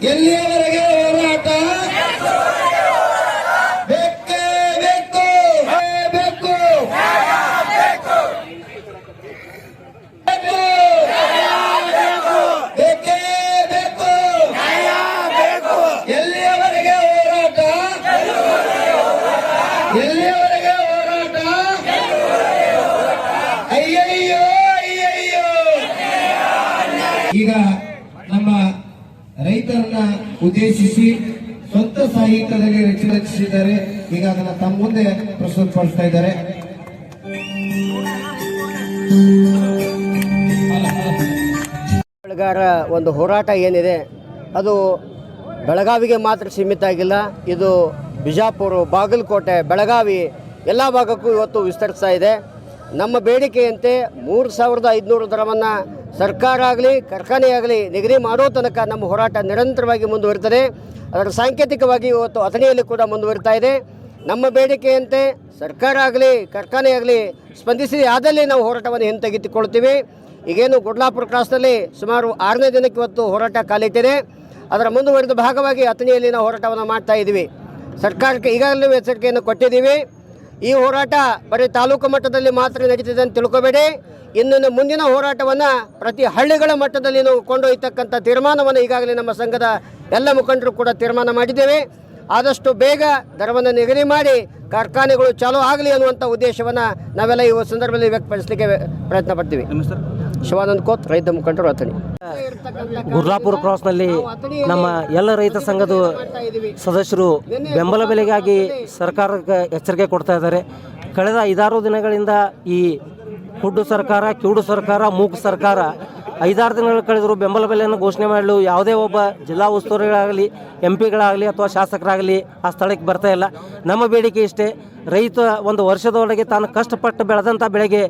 ಎಲ್ಲಿಯವರೆಗೆ ಹೋರಾಟ? ಬೇಕೇ ಬೇಕು ಬೇಕು. ಬೇಕು. ಬೇಕೇ. ಎಲ್ಲಿಯವರೆಗೆ ಹೋರಾಟ? ಎಲ್ಲಿಯವರೆಗೆ ಹೋರಾಟ? ಅಯ್ಯಯ್ಯೋ ಅಯ್ಯಯ್ಯೋ. ಈಗ ನಮ್ಮ ರೈತರನ್ನ ಉದ್ದೇಶಿಸಿ ಸ್ವಂತ ಸಾಹಿತ್ಯದಲ್ಲಿ ರಚಿಸಿದ್ದಾರೆ ಈಗ ಅದನ್ನ ತಮ್ಮ ಮುಂದೆ ಪ್ರಸ್ತುತಪಡಿಸ್ತಾ ಇದ್ದಾರೆ. ಬೆಳೆಗಾರ ಒಂದು ಹೋರಾಟ ಏನಿದೆ, ಅದು ಬೆಳಗಾವಿಗೆ ಮಾತ್ರ ಸೀಮಿತ ಆಗಿಲ್ಲ. ಇದು ಬಿಜಾಪುರ, ಬಾಗಲಕೋಟೆ, ಬೆಳಗಾವಿ ಎಲ್ಲ ಭಾಗಕ್ಕೂ ಇವತ್ತು ವಿಸ್ತರಿಸ್ತಾ ಇದೆ. ನಮ್ಮ ಬೇಡಿಕೆಯಂತೆ ಮೂರು ಸಾವಿರದ ಐದುನೂರು ದರವನ್ನು ಸರ್ಕಾರ ಆಗಲಿ, ಕಾರ್ಖಾನೆ ಆಗಲಿ ನಿಗದಿ ಮಾಡೋ ತನಕ ನಮ್ಮ ಹೋರಾಟ ನಿರಂತರವಾಗಿ ಮುಂದುವರಿತದೆ. ಅದರ ಸಾಂಕೇತಿಕವಾಗಿ ಇವತ್ತು ಅಥಣಿಯಲ್ಲಿ ಕೂಡ ಮುಂದುವರಿತಾ ಇದೆ. ನಮ್ಮ ಬೇಡಿಕೆಯಂತೆ ಸರ್ಕಾರ ಆಗಲಿ, ಕಾರ್ಖಾನೆ ಆಗಲಿ ಸ್ಪಂದಿಸಿ ಆದಲ್ಲಿ ನಾವು ಹೋರಾಟವನ್ನು ಹಿಂತೆಗೆದುಕೊಳ್ತೀವಿ ಈಗೇನು ಗುಡ್ಲಾಪುರ ಕ್ರಾಸ್ನಲ್ಲಿ ಸುಮಾರು ಆರನೇ ದಿನಕ್ಕೆ ಇವತ್ತು ಹೋರಾಟ ಕಾಲಿಟ್ಟಿದೆ. ಅದರ ಮುಂದುವರಿದ ಭಾಗವಾಗಿ ಅಥಣಿಯಲ್ಲಿ ನಾವು ಹೋರಾಟವನ್ನು ಮಾಡ್ತಾ ಇದ್ದೀವಿ. ಸರ್ಕಾರಕ್ಕೆ ಈಗಾಗಲೇ ಎಚ್ಚರಿಕೆಯನ್ನು ಕೊಟ್ಟಿದ್ದೀವಿ. ಈ ಹೋರಾಟ ಬರೀ ತಾಲೂಕು ಮಟ್ಟದಲ್ಲಿ ಮಾತ್ರ ನಡೀತಿದೆ ಅಂತ ತಿಳ್ಕೊಬೇಡಿ. ಇನ್ನು ಮುಂದಿನ ಹೋರಾಟವನ್ನು ಪ್ರತಿ ಹಳ್ಳಿಗಳ ಮಟ್ಟದಲ್ಲಿ ನಾವು ಕೊಂಡೊಯ್ತಕ್ಕಂಥ ತೀರ್ಮಾನವನ್ನು ಈಗಾಗಲೇ ನಮ್ಮ ಸಂಘದ ಎಲ್ಲ ಮುಖಂಡರು ಕೂಡ ತೀರ್ಮಾನ ಮಾಡಿದ್ದೇವೆ. ಆದಷ್ಟು ಬೇಗ ದರವನ್ನು ನಿಗದಿ ಮಾಡಿ ಕಾರ್ಖಾನೆಗಳು ಚಾಲೂ ಆಗಲಿ ಅನ್ನುವಂಥ ಉದ್ದೇಶವನ್ನು ನಾವೆಲ್ಲ ಈ ಸಂದರ್ಭದಲ್ಲಿ ವ್ಯಕ್ತಪಡಿಸಲಿಕ್ಕೆ ಪ್ರಯತ್ನ ಪಡ್ತೀವಿ. ಶಿವಾನಂದ್ ಕೋತ್, ರೈತ ಮುಖಂಡರು ಅಥಣಿ. ಗುರ್ಲಾಪುರ ಕ್ರಾಸ್ನಲ್ಲಿ ನಮ್ಮ ಎಲ್ಲ ರೈತ ಸಂಘದ ಸದಸ್ಯರು ಬೆಂಬಲ ಬೆಲೆಗಾಗಿ ಸರ್ಕಾರಕ್ಕೆ ಎಚ್ಚರಿಕೆ ಕೊಡ್ತಾ ಇದ್ದಾರೆ. ಕಳೆದ ಐದಾರು ದಿನಗಳಿಂದ ಈ ಕುಡ್ಡು ಸರ್ಕಾರ, ಕಿವುಡು ಸರ್ಕಾರ ಮೂಗು ಸರ್ಕಾರ ಐದಾರು ದಿನಗಳು ಕಳೆದರೂ ಬೆಂಬಲ ಬೆಲೆಯನ್ನು ಘೋಷಣೆ ಮಾಡಲು ಯಾವುದೇ ಒಬ್ಬ ಜಿಲ್ಲಾ ಉಸ್ತುವಾರಿಗಳಾಗಲಿ ಎಂ ಪಿಗಳಾಗಲಿ ಅಥವಾ ಶಾಸಕರಾಗಲಿ ಆ ಸ್ಥಳಕ್ಕೆ ಬರ್ತಾ ಇಲ್ಲ. ನಮ್ಮ ಬೇಡಿಕೆ ಇಷ್ಟೇ, ರೈತ ಒಂದು ವರ್ಷದೊಳಗೆ ತಾನು ಕಷ್ಟಪಟ್ಟು ಬೆಳೆದಂಥ ಬೆಳೆಗೆ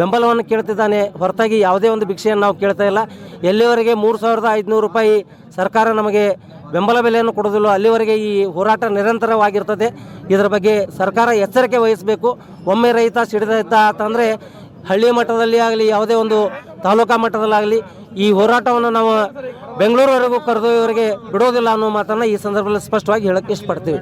ಬೆಂಬಲವನ್ನು ಕೇಳ್ತಿದ್ದಾನೆ. ಹೊರತಾಗಿ ಯಾವುದೇ ಒಂದು ಭಿಕ್ಷೆಯನ್ನು ನಾವು ಕೇಳ್ತಾ ಇಲ್ಲ. ಎಲ್ಲಿವರೆಗೆ ಮೂರು ಸಾವಿರದ ಐದುನೂರು ರೂಪಾಯಿ ಸರ್ಕಾರ ನಮಗೆ ಬೆಂಬಲ ಬೆಲೆಯನ್ನು ಕೊಡೋದಿಲ್ಲ ಅಲ್ಲಿವರೆಗೆ ಈ ಹೋರಾಟ ನಿರಂತರವಾಗಿರ್ತದೆ. ಇದರ ಬಗ್ಗೆ ಸರ್ಕಾರ ಎಚ್ಚರಿಕೆ ವಹಿಸಬೇಕು. ಒಮ್ಮೆ ರೈತ ಸಿಡಿದ ಅಂತಂದರೆ ಹಳ್ಳಿ ಮಟ್ಟದಲ್ಲಿ ಆಗಲಿ ಯಾವುದೇ ಒಂದು ತಾಲೂಕಾ ಮಟ್ಟದಲ್ಲಾಗಲಿ ಈ ಹೋರಾಟವನ್ನು ನಾವು ಬೆಂಗಳೂರುವರೆಗೂ ಇವರಿಗೆ ಬಿಡೋದಿಲ್ಲ ಅನ್ನೋ ಮಾತನ್ನು ಈ ಸಂದರ್ಭದಲ್ಲಿ ಸ್ಪಷ್ಟವಾಗಿ ಹೇಳಕ್ಕೆ ಇಷ್ಟಪಡ್ತೀವಿ.